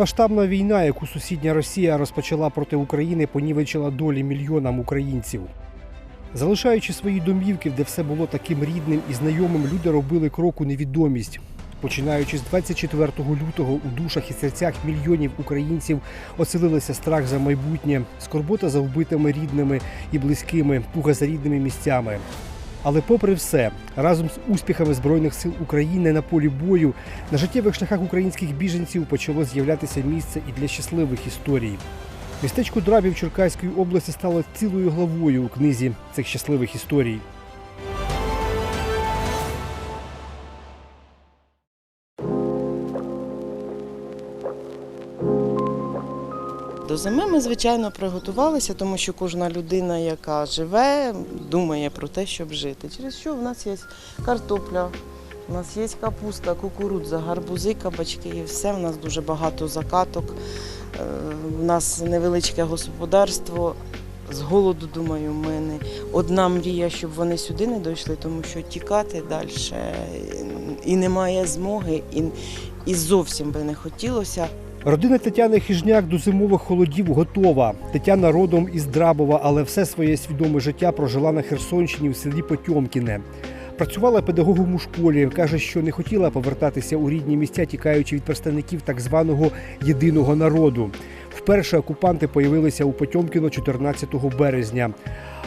Повномасштабна війна, яку сусідня Росія розпочала проти України, понівечила долі мільйонам українців. Залишаючи свої домівки, де все було таким рідним і знайомим, люди робили крок у невідомість. Починаючи з 24 лютого у душах і серцях мільйонів українців оселилися страх за майбутнє, скорбота за вбитими рідними і близькими, туга за рідними місцями. Але попри все, разом з успіхами Збройних сил України на полі бою на життєвих шляхах українських біженців почало з'являтися місце і для щасливих історій. Містечко Драбів Черкаської області стало цілою главою у книзі цих щасливих історій. Зими ми, звичайно, приготувалися, тому що кожна людина, яка живе, думає про те, щоб жити. Через що в нас є картопля, у нас є капуста, кукурудза, гарбузи, кабачки і все. У нас дуже багато закаток. Е, У нас невеличке господарство. З голоду, думаю, в мене одна мрія, щоб вони сюди не дійшли, тому що тікати далі і немає змоги, і, і зовсім би не хотілося. Родина Тетяни Хижняк до зимових холодів готова. Тетяна родом із Драбова, але все своє свідоме життя прожила на Херсонщині у селі Потьомкіне. Працювала педагогом у школі. каже, що не хотіла повертатися у рідні місця, тікаючи від представників так званого єдиного народу. Вперше окупанти появилися у Потьомкіно 14 березня.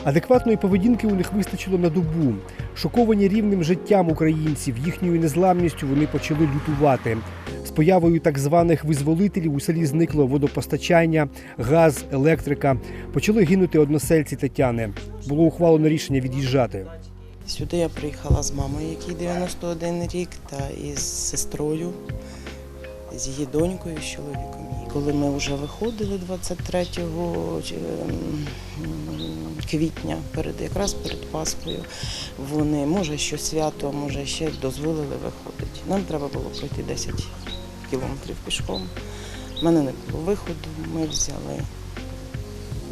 Адекватної поведінки у них вистачило на добу. Шоковані рівнем життям українців, їхньою незламністю вони почали лютувати. З появою так званих визволителів у селі зникло водопостачання, газ, електрика. Почали гинути односельці Тетяни. Було ухвалено рішення від'їжджати. Сюди я приїхала з мамою, якій 91 рік, та із сестрою, з її донькою, з чоловіком. Коли ми вже виходили 23 чи, ем, квітня, перед, якраз перед Пасхою, вони, може, що свято, може, ще дозволили виходити. Нам треба було пройти 10 кілометрів пішком. У мене не було виходу, ми взяли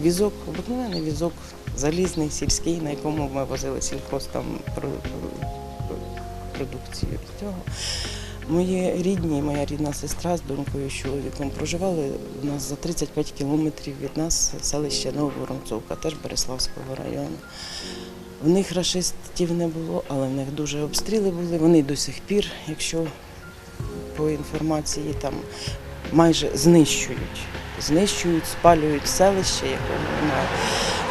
візок, обикновений візок, залізний, сільський, на якому ми возили сільхоз там про- про- продукцію з цього. Мої рідні, моя рідна сестра з донькою з чоловіком проживали у нас за 35 кілометрів від нас селище Нововоронцовка, теж Береславського району. В них рашистів не було, але в них дуже обстріли були. Вони до сих пір, якщо по інформації там майже знищують. Знищують, спалюють селище, якого немає.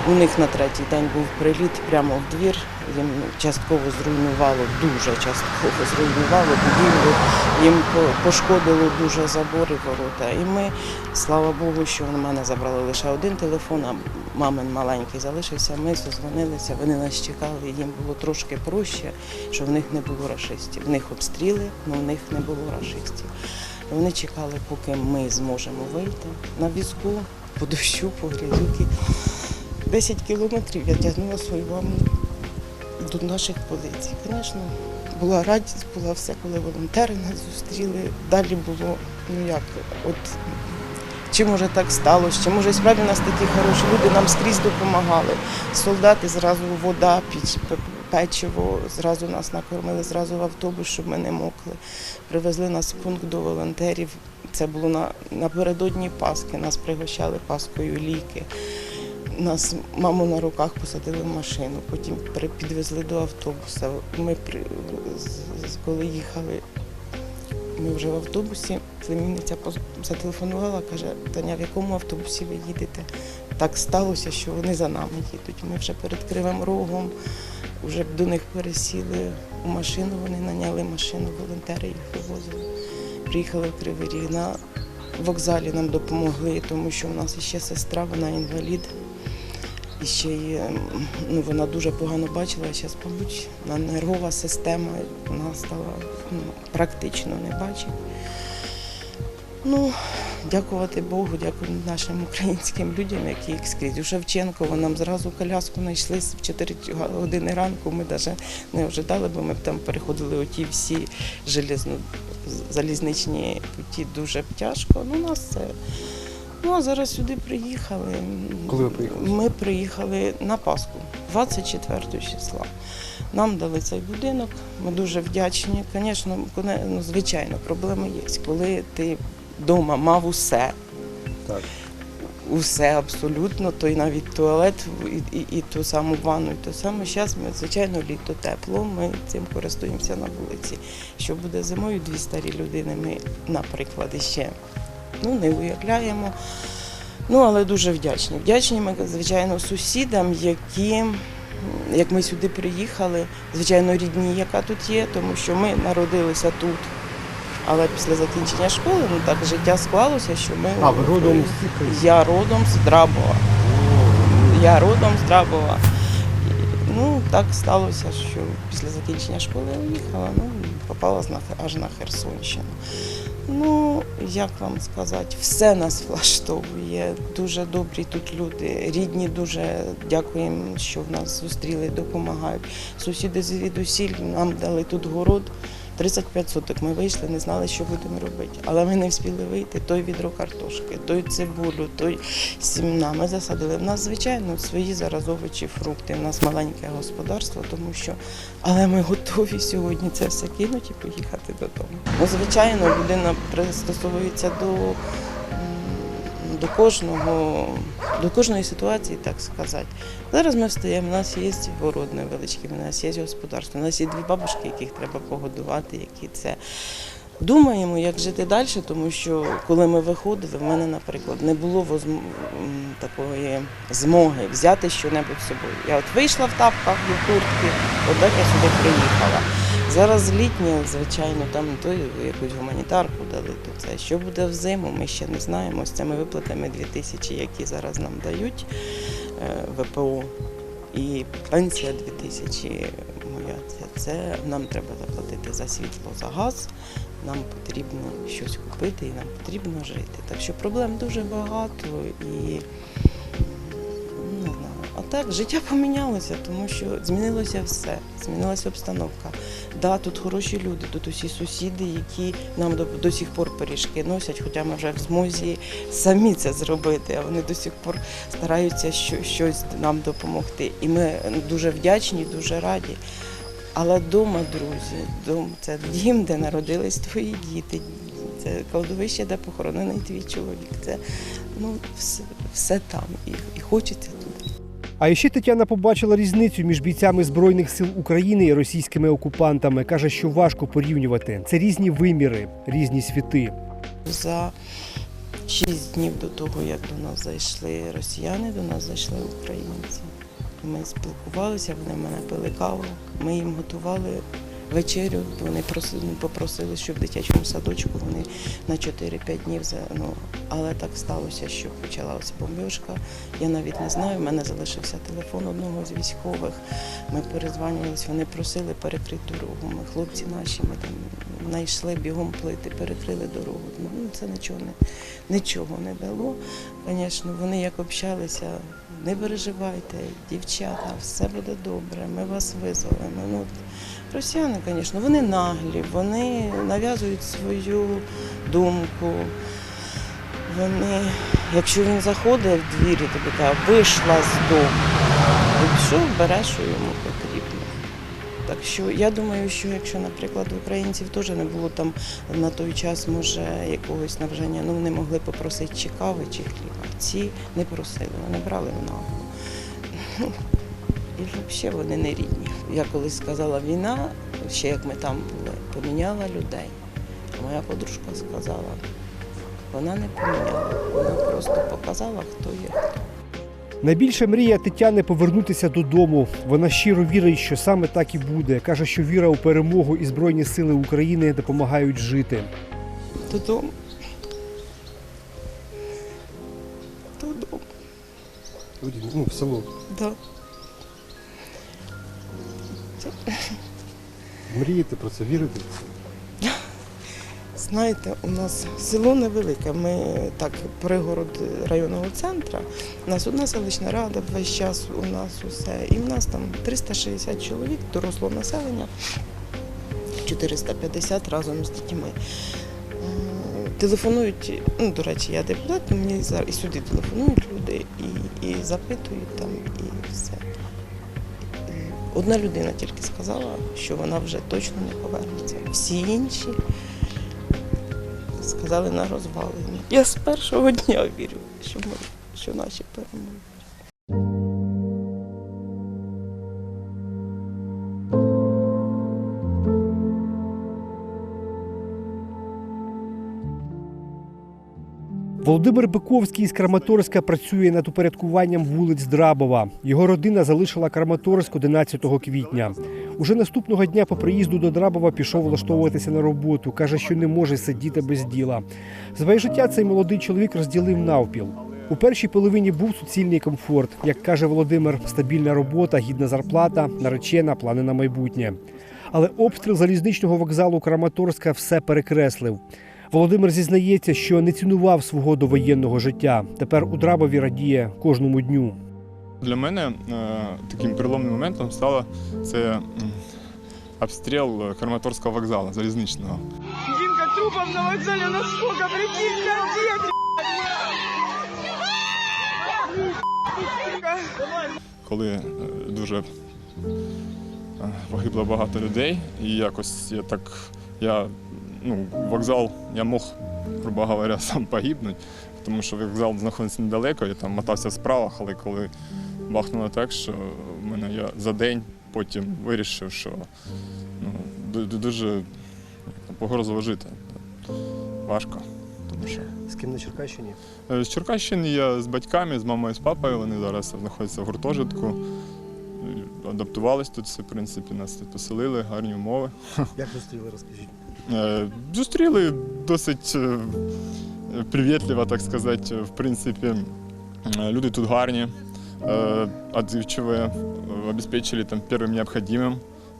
У них на третій день був приліт прямо в двір. Їм частково зруйнувало, дуже частково зруйнувало будівлю. Їм пошкодило дуже забори, ворота. І ми, слава Богу, що в мене забрали лише один телефон, а мамин маленький залишився. Ми созвонилися, вони нас чекали. Їм було трошки проще, що в них не було рашистів. В них обстріли, але в них не було рашистів. Вони чекали, поки ми зможемо вийти на візку, по дощу, по грязюки. 10 кілометрів я тягнула свою маму до наших позицій. Звісно, була радість, була все, коли волонтери нас зустріли. Далі було, ну як, от чи може так сталося, чи може справді нас такі хороші люди нам скрізь допомагали. Солдати зразу вода, піч, печиво, зразу нас накормили, зразу в автобус, щоб ми не мокли. Привезли нас в пункт до волонтерів. Це було на, напередодні Пасхи, нас пригощали Паскою ліки. Нас маму на руках посадили в машину, потім підвезли до автобуса. Ми коли їхали, ми вже в автобусі, племінниця зателефонувала, каже, Таня, в якому автобусі ви їдете? Так сталося, що вони за нами їдуть. Ми вже перед Кривим Рогом, вже до них пересіли у машину, вони наняли машину, волонтери їх вивозили. Приїхали в Кривий Ріг. На вокзалі нам допомогли, тому що в нас ще сестра, вона інвалід. І ще й, ем, ну, вона дуже погано бачила, а зараз, мабуть, нервова система вона стала ну, практично не бачить. Ну, дякувати Богу, дякую нашим українським людям, які їх скрізь. У Шевченково нам зразу коляску знайшли в 4 години ранку. Ми навіть не ожидали, бо ми б там переходили оті всі железно, залізничні путі дуже тяжко. Ну, нас це. Ну, а зараз сюди приїхали. Коли ви приїхали? Ми приїхали на Пасху, 24 числа. Нам дали цей будинок, ми дуже вдячні. Звісно, ну, звичайно, проблеми є. Коли ти вдома мав усе. Так. Усе абсолютно, той навіть туалет і, і, і ту саму ванну, і ту саму. Зараз ми, звичайно, літо тепло, ми цим користуємося на вулиці. Що буде зимою, дві старі людини, ми, наприклад, ще ну, не уявляємо. Ну, але дуже вдячні. Вдячні ми, звичайно, сусідам, які, як ми сюди приїхали, звичайно, рідні, яка тут є, тому що ми народилися тут. Але після закінчення школи, ну так життя склалося, що ми. А, ви родом з Я родом з Драбова. Я родом з Драбова. І, Ну, так сталося, що після закінчення школи я уїхала, ну, попала аж на Херсонщину. Ну, як вам сказати, все нас влаштовує. Дуже добрі тут люди. Рідні дуже дякуємо, що в нас зустріли, допомагають. Сусіди звідусіль нам дали тут город. 35 соток ми вийшли, не знали, що будемо робити. Але ми не встигли вийти. Той відро картошки, той цибулю, той сімна. Ми засадили. У нас, звичайно, свої зараз овочі, фрукти. У нас маленьке господарство, тому що. Але ми готові сьогодні це все кинути і поїхати додому. Ну, звичайно, людина пристосовується до, до кожного, до кожної ситуації, так сказати. Зараз ми встаємо, у нас є город невеличкий, у нас є господарство, у нас є дві бабушки, яких треба погодувати, які це. Думаємо, як жити далі, тому що коли ми виходили, в мене, наприклад, не було такої змоги взяти щось з собою. Я от вийшла в тапках, в куртці, от так я сюди приїхала. Зараз літнє, звичайно, там то якусь гуманітарку дали, то це. Що буде взиму, ми ще не знаємо. З цими виплатами 2 тисячі, які зараз нам дають е, ВПО, і пенсія 2 тисячі моя. Це, це нам треба заплатити за світло, за газ. Нам потрібно щось купити і нам потрібно жити. Так що проблем дуже багато і так, життя помінялося, тому що змінилося все, змінилася обстановка. Да, тут хороші люди, тут усі сусіди, які нам до, до сих пор пиріжки носять, хоча ми вже в змозі самі це зробити, а вони до сих пор стараються що, щось нам допомогти. І ми дуже вдячні, дуже раді. Але вдома, друзі, дом це дім, де народились твої діти. Це кладовище, де похоронений твій чоловік. Це ну все, все там і, і хочеться. А ще Тетяна побачила різницю між бійцями збройних сил України і російськими окупантами. каже, що важко порівнювати. Це різні виміри, різні світи. За шість днів до того, як до нас зайшли росіяни, до нас зайшли українці. Ми спілкувалися, вони мене пили каву, ми їм готували вечерю. Вони просили, попросили, щоб в дитячому садочку вони на 4-5 днів за- ну, але так сталося, що почалася бомбіжка. Я навіть не знаю. в мене залишився телефон одного з військових. Ми перезванювалися, вони просили перекрити дорогу. Ми хлопці наші, ми там знайшли бігом плити, перекрили дорогу. Ну це нічого не нічого не дало. Звісно, вони як общалися, не переживайте, дівчата, все буде добре, ми вас визволимо. Ну, росіяни, звісно, вони наглі, вони нав'язують свою думку. Вони, якщо він заходить в двір і тобі каже, вийшла з дому, і що береш, що йому потрібно. Так що я думаю, що якщо, наприклад, українців теж не було там на той час, може, якогось навжання, ну вони могли попросити чи чи. Ці не просили, вони брали в нагло. Ну, І взагалі вони не рідні. Я колись сказала, війна, ще як ми там були, поміняла людей. А моя подружка сказала, вона не поміняла, вона просто показала, хто є. Найбільша мрія Тетяни повернутися додому. Вона щиро вірить, що саме так і буде. каже, що віра у перемогу і збройні сили України допомагають жити. Додому. Додому, Ну, в село. да. Мрієте про це, вірите в це? Знаєте, у нас село невелике. Ми так, пригород районного центру. У нас одна селищна рада, весь час у нас усе. І в нас там 360 чоловік, дорослого населення, 450 разом з дітьми. Телефонують, ну, до речі, я депутат, мені зараз і сюди телефонують люди і, і запитують там, і все. Одна людина тільки сказала, що вона вже точно не повернеться. Всі інші сказали на розвалення. Я з першого дня вірю, що, ми, що наші переможуть. Володимир Биковський із Краматорська працює над упорядкуванням вулиць Драбова. Його родина залишила Краматорськ 11 квітня. Уже наступного дня по приїзду до Драбова пішов влаштовуватися на роботу. каже, що не може сидіти без діла. Своє життя цей молодий чоловік розділив навпіл. У першій половині був суцільний комфорт. Як каже Володимир, стабільна робота, гідна зарплата, наречена, плани на майбутнє. Але обстріл залізничного вокзалу Краматорська все перекреслив. Володимир зізнається, що не цінував свого довоєнного життя. Тепер у Драбові радіє кожному дню. Для мене е, таким переломним моментом стало це обстріл Краматорського вокзалу залізничного. Димка трупов на вокзале насколько, прикинь, капец. коли е, дуже е, погибло багато людей, і якось я так, я, ну, вокзал, я мог, грубо говоря, сам погибнути, тому що вокзал знаходиться недалеко, я там мотався в справах, але коли бахнуло так, що мене я за день потім вирішив, що ну, ду- ду- дуже погрозливо жити. Важко. Тому що З ким на Черкащині? Е, З Черкащини я з батьками, з мамою, з папою. Вони зараз знаходяться в гуртожитку. Адаптувались тут все, в принципі, нас тут поселили, гарні умови. Як зустріли, розкажіть. Е, Зустріли досить е, привітливо, так сказати. В принципі, Е, люди тут гарні, відзивчиві, обезпечили там першим необхідним,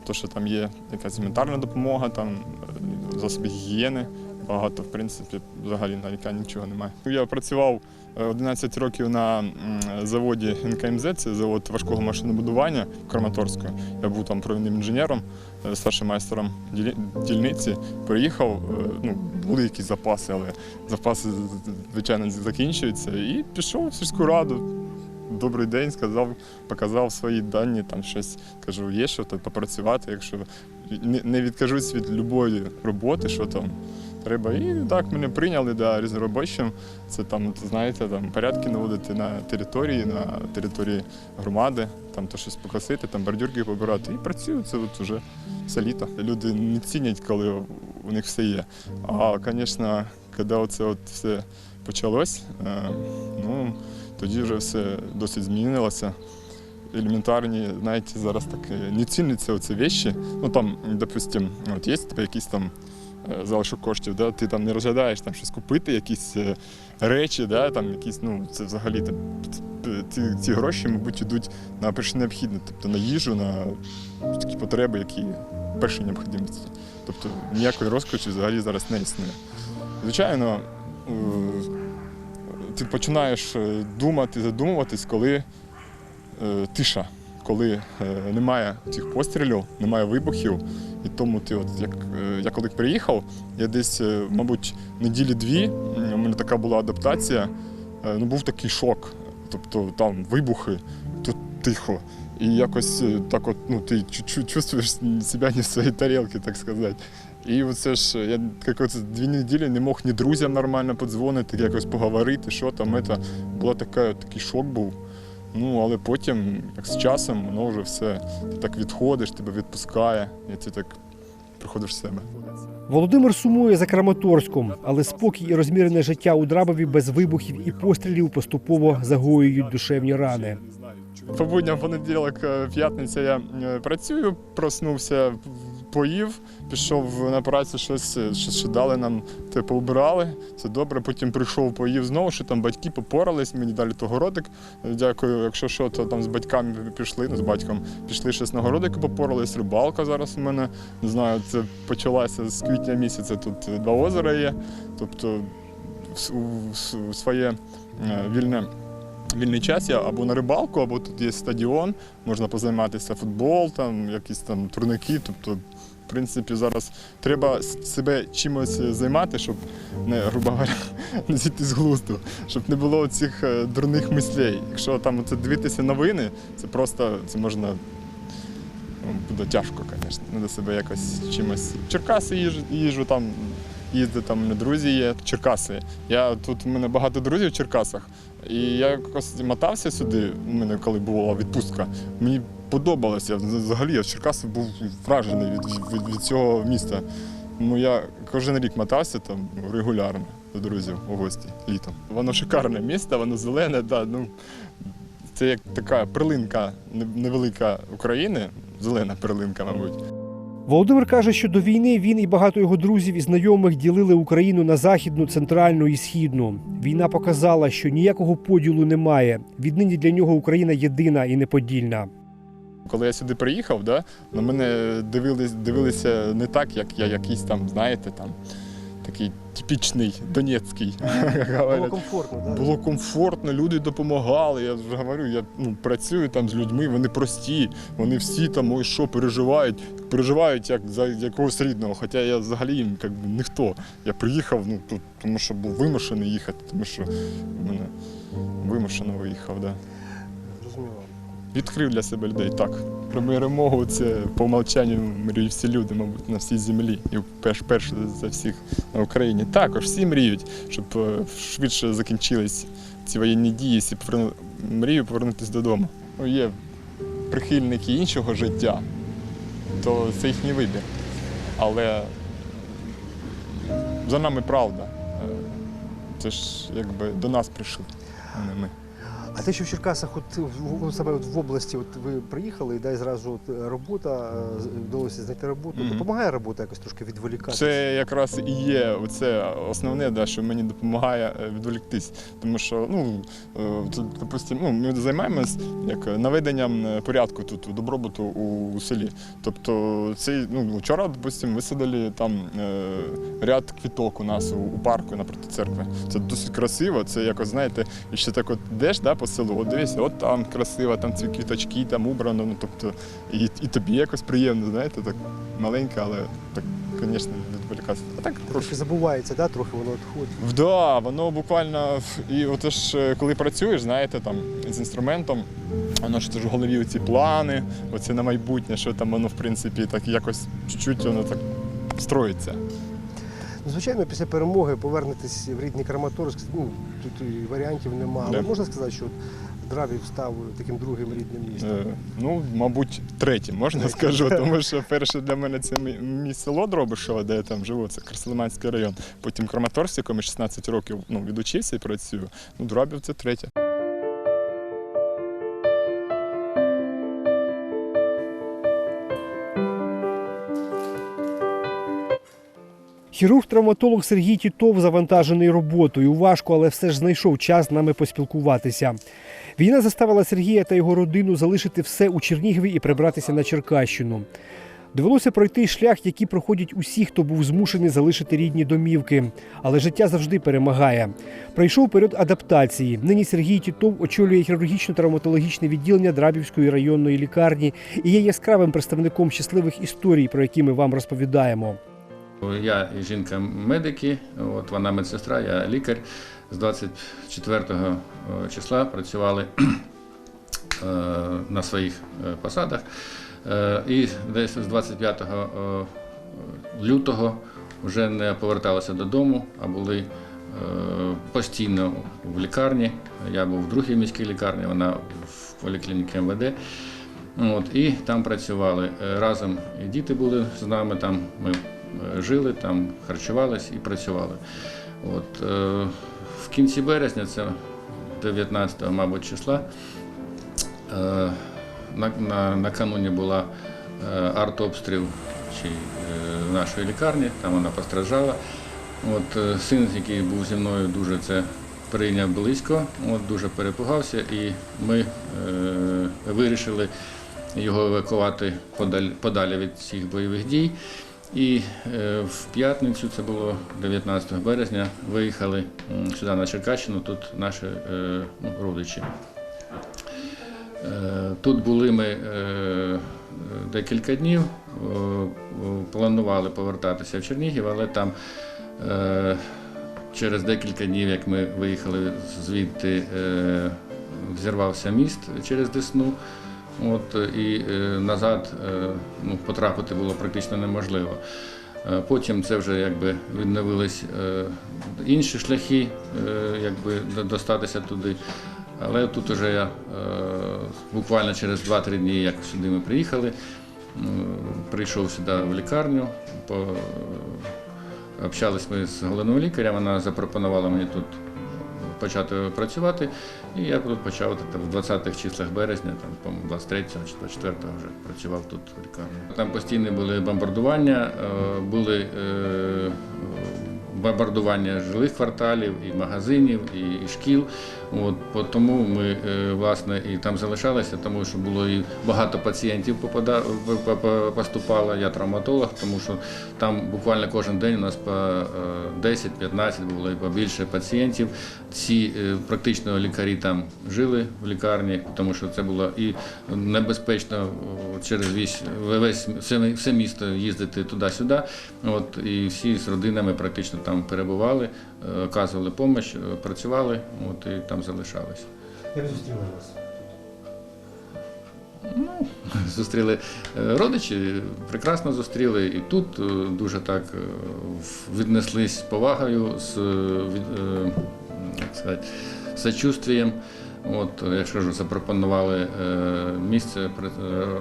то, що там є якась гуманітарна допомога, там е, засоби гігієни. Багато, в принципі, взагалі нарікань нічого немає. Я працював е, 11 років на заводі НКМЗ, це завод важкого машинобудування в Краматорську. Я був там провідним інженером, старшим майстером дільниці. Приїхав, е, ну, були якісь запаси, але запаси, звичайно, закінчуються. І пішов в сільську раду. Добрий день, сказав, показав свої дані, там щось кажу, є що то попрацювати, якщо не відкажусь від любої роботи, що там треба. І так мене прийняли да, різноробочим. Це там, знаєте, там порядки наводити на території, на території громади, там то щось покосити, там бордюрки побирати. І працюю це от уже все літо. Люди не цінять, коли у них все є. А, звісно, коли оце от все почалось, е, ну, тоді вже все досить змінилося. Елементарні, знаєте, зараз так е, не ціняться оці вещі. Ну там, допустим, от є якісь там залишок коштів, да? ти там не розглядаєш там щось купити, якісь е, речі, да? там якісь, ну це взагалі там, ці, ці гроші, мабуть, йдуть на перше необхідне, тобто на їжу, на такі потреби, які перші необхідності. Тобто ніякої розкоші взагалі зараз не існує. Звичайно, е, ти починаєш е, думати, задумуватись, коли е, тиша, коли е, немає цих пострілів, немає вибухів. І тому ти, от як е, я коли приїхав, я десь, е, мабуть, неділі дві, у мене така була адаптація. е, Ну, був такий шок. Тобто там вибухи, тут тихо. І якось так от, ну, ти чу- чу- чувствуєш себе не в своїй тарілці, так сказати. І оце ж я як оце дві неділі не мог ні друзям нормально подзвонити, якось поговорити, що там. Це було таке, такий шок був. Ну, але потім, як з часом, воно вже все. Ти так відходиш, тебе відпускає, і ти так приходиш в себе. Володимир сумує за Краматорськом, але спокій і розмірене життя у Драбові без вибухів і пострілів поступово загоюють душевні рани. По будням понеділок, е, п'ятниця я е, працюю, проснувся, поїв, пішов на працю, щось, щось ще дали нам, те поубирали. Це добре. Потім прийшов, поїв знову, що там батьки попорались, мені дали то городик. Дякую, якщо що, то там з батьками пішли, ну з батьком пішли щось на городику, попорались. Рибалка зараз у мене. Не знаю, це почалася з квітня місяця. Тут два озера є. Тобто в- своє е, вільне вільний час я або на рибалку, або тут є стадіон, можна позайматися футбол, там якісь там турники. Тобто, в принципі, зараз треба себе чимось займати, щоб не, грубо говоря, не зійти з глузду, щоб не було цих е, дурних мислей. Якщо там оце дивитися новини, це просто це можна. ну, Буде тяжко, звісно. Треба себе якось чимось. Черкаси їжу, їжу там їздити, там друзі є, Черкаси. Я тут у мене багато друзів в Черкасах. І я якось мотався сюди, у мене коли була відпустка. Мені подобалося. Взагалі я в Черкасах був вражений від, від, від цього міста. Ну я кожен рік мотався там регулярно до друзів у гості літом. Воно шикарне місто, воно зелене, да, ну, це як така перлинка невелика України, зелена перлинка, мабуть. Володимир каже, що до війни він і багато його друзів і знайомих ділили Україну на західну, центральну і східну. Війна показала, що ніякого поділу немає. Віднині для нього Україна єдина і неподільна. Коли я сюди приїхав, да, на мене дивились, дивилися не так, як я якийсь там, знаєте, там такий типічний донецький. говорять. комфортно, Було комфортно, люди допомагали. Я вже говорю, я ну, працюю там з людьми, вони прості, вони всі там ой, що переживають, переживають як за якогось рідного. Хоча я взагалі їм як би, ніхто. Я приїхав ну, тут, тому що був вимушений їхати, тому що в мене вимушено виїхав. Да. Відкрив для себе людей так. Про перемогу це по умовчанню мріють всі люди, мабуть, на всій землі. І перш, перш за всіх на Україні. Також всі мріють, щоб е, швидше закінчились ці воєнні дії, всі поверну... мрію повернутися додому. Ну, є прихильники іншого життя, то це їхній вибір. Але за нами правда. Е, Це ж якби до нас прийшли, а не ми. А те, що в Черкасах, от в- саме от в області, от ви приїхали, і дай зразу от робота, е, вдалося знайти роботу. Мгм. Допомагає робота якось трошки відволікати? Це якраз і є це основне, да, що мені допомагає е, відволіктись. Тому що, ну, е, тут, допустим, ну, ми займаємось як наведенням е, порядку тут, добробуту у, селі. Тобто, цей, ну, вчора, допустим, висадили там е, ряд квіток у нас у, у парку напроти церкви. Це досить красиво. Це якось, знаєте, і ще так от йдеш да, по селу, от дивися, от там красиво, там ці квіточки, там убрано. Ну, тобто, і, і тобі якось приємно, знаєте, так маленьке, але так, звісно, відволікатися. А так Трошки забувається, да? трохи воно відходить. Да, воно буквально і от ж е, коли працюєш, знаєте, там з інструментом, воно ж ж в голові ці плани, оце на майбутнє, що там воно в принципі так якось чуть-чуть воно так строїться. Ну, звичайно, після перемоги повернетесь в рідний Краматорськ. Ну, тут і варіантів немає. Але Да. можна сказати, що от Дравів став таким другим рідним містом. Е, ну, мабуть, третє, можна скажу, тому що перше для мене це мі- мій село Дробишево, де я там живу, це Краснолиманський район. Потім Краматорськ, в якому 16 років ну, відучився і працюю. Ну, Дробів це третє. Хірург-травматолог Сергій Тітов завантажений роботою. Важко, але все ж знайшов час з нами поспілкуватися. Війна заставила Сергія та його родину залишити все у Чернігові і прибратися на Черкащину. Довелося пройти шлях, який проходять усі, хто був змушений залишити рідні домівки. Але життя завжди перемагає. Пройшов період адаптації. Нині Сергій Тітов очолює хірургічно-травматологічне відділення Драбівської районної лікарні і є яскравим представником щасливих історій, про які ми вам розповідаємо. Я і жінка медики, от вона медсестра, я лікар. З 24 числа працювали е, на своїх е, посадах. Е, І десь з 25 е, лютого вже не поверталися додому, а були е, постійно в лікарні. Я був в другій міській лікарні, вона в поліклініці МВД. От, і там працювали. Е, Разом і діти були з нами, там ми е, жили, там харчувалися і працювали. От, е, в кінці березня, це 19 мабуть, числа, е, на, на, накануні була е, артобстріл е, нашої лікарні, там вона постраждала. От, е, син, який був зі мною, дуже це прийняв близько, от, дуже перепугався, і ми е, вирішили його евакувати подаль, подалі від всіх бойових дій. І е, в п'ятницю, це було 19 березня, виїхали сюди на Черкащину, тут наші е, ну, родичі. Е, Тут були ми декілька днів, планували повертатися в Чернігів, але там через декілька днів, як ми виїхали звідти, взірвався міст через Десну. От, і е, назад е, ну, потрапити було практично неможливо. Е, Потім це вже якби відновились інші шляхи, якби достатися туди. Але тут уже я буквально через 2-3 дні, як сюди ми приїхали, прийшов сюди в лікарню, по, общались ми з головним лікарем, вона запропонувала мені тут почати працювати. І я тут почав в 20-х числах березня, там, по-моєму, 23 чи 24 вже працював тут в лікарні. Там постійні були бомбардування, е, були е, бомбардування жилих кварталів, і магазинів, і шкіл. От, тому ми е, власне і там залишалися, тому що було і багато пацієнтів по- по- поступало. Я травматолог, тому що там буквально кожен день у нас по е, 10-15 було і побільше пацієнтів. Ці е, практично лікарі там жили в лікарні, тому що це було і небезпечно через весь, весь все, все місто їздити туди-сюди. От, і всі з родинами практично там перебували, е, оказували допомогу, працювали от, і там залишалися. Як зустріли вас? Зустріли е, родичі, прекрасно зустріли, і тут е, дуже так е, віднеслись з повагою, з е, е, як сказати, сочувствієм. От, е, я ж запропонували е, місце е,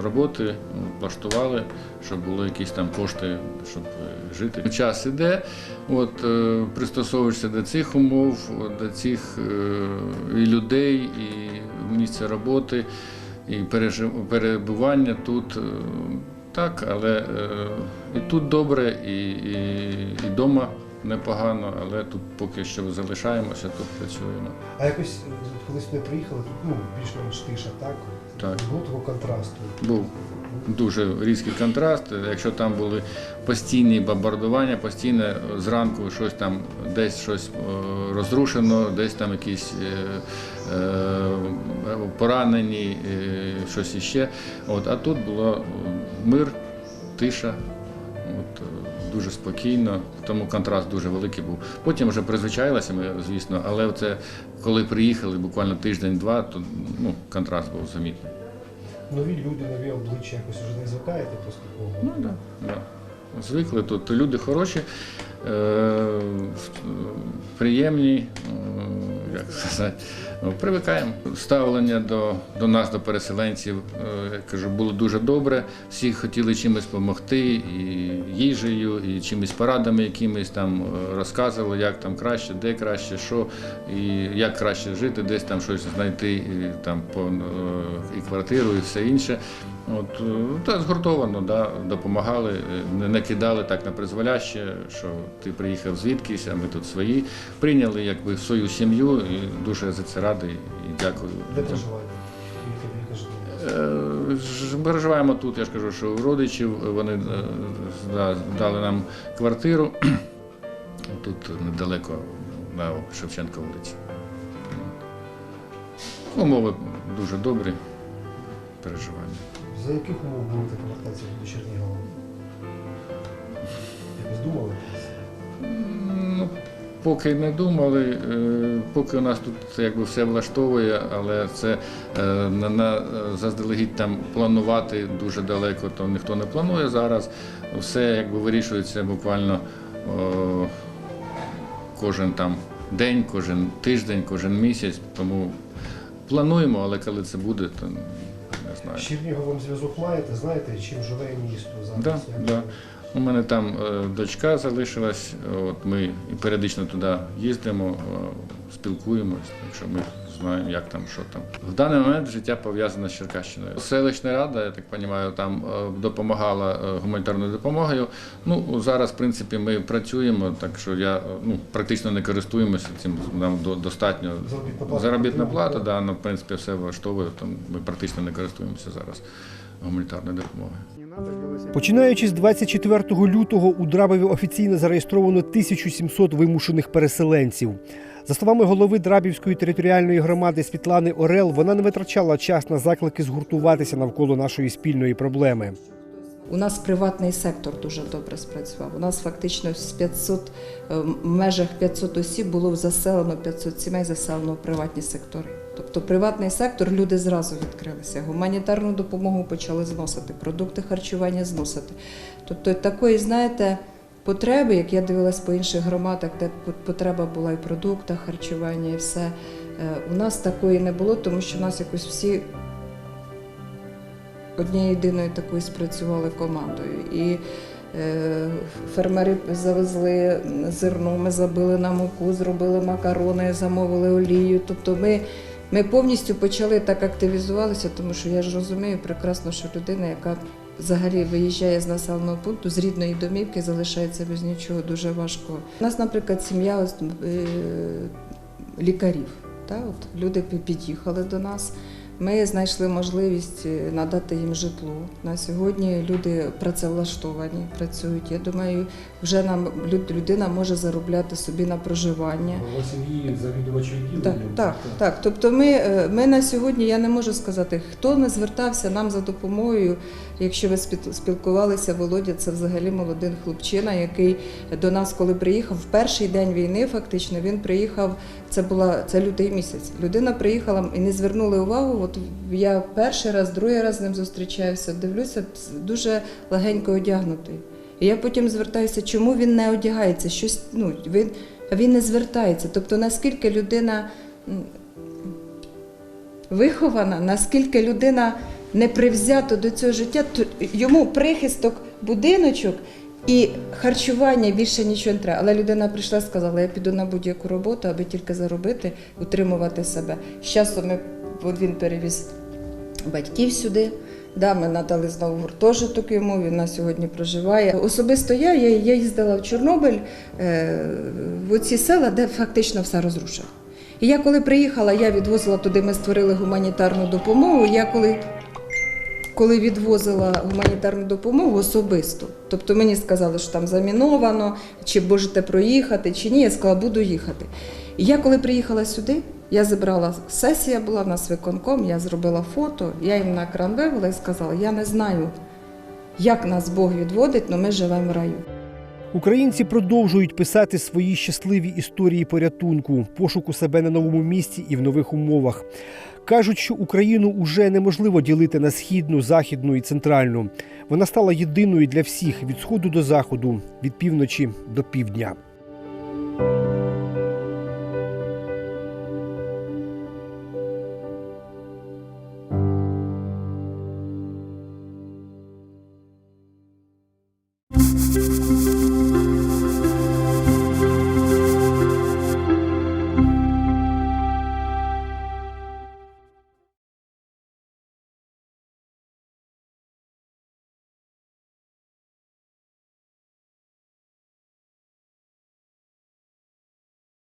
роботи, влаштували, щоб були якісь там кошти, щоб е, жити. Час іде, от, пристосовуєшся до цих умов, до цих і людей, і місця роботи і перебування тут так, але і тут добре, і, і, і дома непогано, але тут поки що залишаємося, тут працюємо. А якось, е, коли сюди приїхали, тут ну, більш-менш тиша, так? Так. Було того контрасту. Був дуже різкий контраст. Якщо там були постійні бомбардування, постійно зранку щось там десь щось е, розрушено, десь там якісь е, е, поранені, е, щось іще. От, а тут було е, мир, тиша. От, е, дуже спокійно, тому контраст дуже великий був. Потім вже призвичайлися ми, звісно, але це коли приїхали буквально тиждень-два, то ну, контраст був замітний. Нові люди, нові обличчя, якось вже не звикаєте поступово. Ну так. Да, да. Звикли тут. Люди хороші, приємні, е, як сказати, ну, привикаємо. Ставлення до, до нас, до переселенців, е, я кажу, було дуже добре. Всі хотіли чимось допомогти, і їжею, і чимось порадами якимись там е, розказували, як там краще, де краще, що, і як краще жити, десь там щось знайти, і, там, по, е, і квартиру, і все інше. От, е, та згуртовано да, допомагали, е, не, кидали так на призволяще, що ти приїхав звідкись, а ми тут свої. Прийняли якби свою сім'ю і дуже за це радий і дякую. Де проживаєте? Е, Переживаємо тут, я ж кажу, що у родичів вони да, дали нам квартиру. Тут недалеко на Шевченка вулиці. Умови дуже добрі, переживання. За яких умов будете повертатися до Чернігова? Якось думали? Ну, поки не думали, е, поки у нас тут якби все влаштовує, але це е, на, на заздалегідь там планувати дуже далеко, то ніхто не планує зараз. Все якби вирішується буквально о, кожен там день, кожен тиждень, кожен місяць. Тому плануємо, але коли це буде, то З знаю. Черніговом зв'язок маєте, знаєте, чим живе місто зараз? Да, да. У мене там е, дочка залишилась, от ми періодично туди їздимо, е, спілкуємось, так що ми знаємо, як там, що там. В даний момент життя пов'язане з Черкащиною. Селищна рада, я так розумію, там е, допомагала е, гуманітарною допомогою. Ну, зараз, в принципі, ми працюємо, так що я е, ну, практично не користуємося цим, нам до- достатньо. Заробітна плата. Да, ну, в принципі, все влаштовує, тому ми практично не користуємося зараз гуманітарною допомогою. Починаючи з 24 лютого у Драбові офіційно зареєстровано 1700 вимушених переселенців. За словами голови Драбівської територіальної громади Світлани Орел, вона не витрачала час на заклики згуртуватися навколо нашої спільної проблеми. У нас приватний сектор дуже добре спрацював. У нас фактично з 500, е, в межах 500 осіб було заселено 500 сімей заселено в приватні сектори. Тобто приватний сектор люди зразу відкрилися. Гуманітарну допомогу почали зносити, продукти харчування зносити. Тобто такої, знаєте, потреби, як я дивилась по інших громадах, де потреба була і в продуктах, харчування, і все. е, У нас такої не було, тому що в нас якось всі однією єдиною такою спрацювали командою. І е, фермери завезли зерно, ми забили на муку, зробили макарони, замовили олію. Тобто ми, ми повністю почали так активізувалися, тому що я ж розумію прекрасно, що людина, яка взагалі виїжджає з населеного пункту, з рідної домівки, залишається без нічого, дуже важко. У нас, наприклад, сім'я е, лікарів. Та, от люди під'їхали до нас. Ми знайшли можливість е, надати їм житло. На сьогодні люди працевлаштовані, працюють. Я думаю, вже нам люд- людина може заробляти собі на проживання. У сім'ї завідувачі Так, так, так. Тобто ми, е, ми на сьогодні, я не можу сказати, хто не звертався нам за допомогою. Якщо ви спіл- спілкувалися, Володя, це взагалі молодий хлопчина, який до нас, коли приїхав, в перший день війни, фактично, він приїхав, це була це лютий місяць. Людина приїхала і не звернули увагу. От я перший раз, другий раз з ним зустрічаюся, дивлюся, дуже легенько одягнутий. І я потім звертаюся, чому він не одягається? Щось, ну, він, він не звертається. Тобто, наскільки людина вихована, наскільки людина не привзята до цього життя, то йому прихисток, будиночок і харчування більше нічого не треба. Але людина прийшла і сказала, я піду на будь-яку роботу, аби тільки заробити, утримувати себе. З часом він перевіз батьків сюди. Да, ми надали знову гуртожиток йому, він на сьогодні проживає. Особисто я, я, я їздила в Чорнобиль, е, в оці села, де фактично все розрушено. І я коли приїхала, я відвозила туди, ми створили гуманітарну допомогу. Я коли, коли відвозила гуманітарну допомогу особисто, тобто мені сказали, що там заміновано, чи можете проїхати, чи ні, я сказала, буду їхати. І я коли приїхала сюди, я зібрала сесія була в нас виконком, я зробила фото, я їм на екран вивела і сказала, я не знаю, як нас Бог відводить, але ми живемо в раю. Українці продовжують писати свої щасливі історії порятунку, пошуку себе на новому місці і в нових умовах. Кажуть, що Україну уже неможливо ділити на східну, західну і центральну. Вона стала єдиною для всіх від сходу до заходу, від півночі до півдня.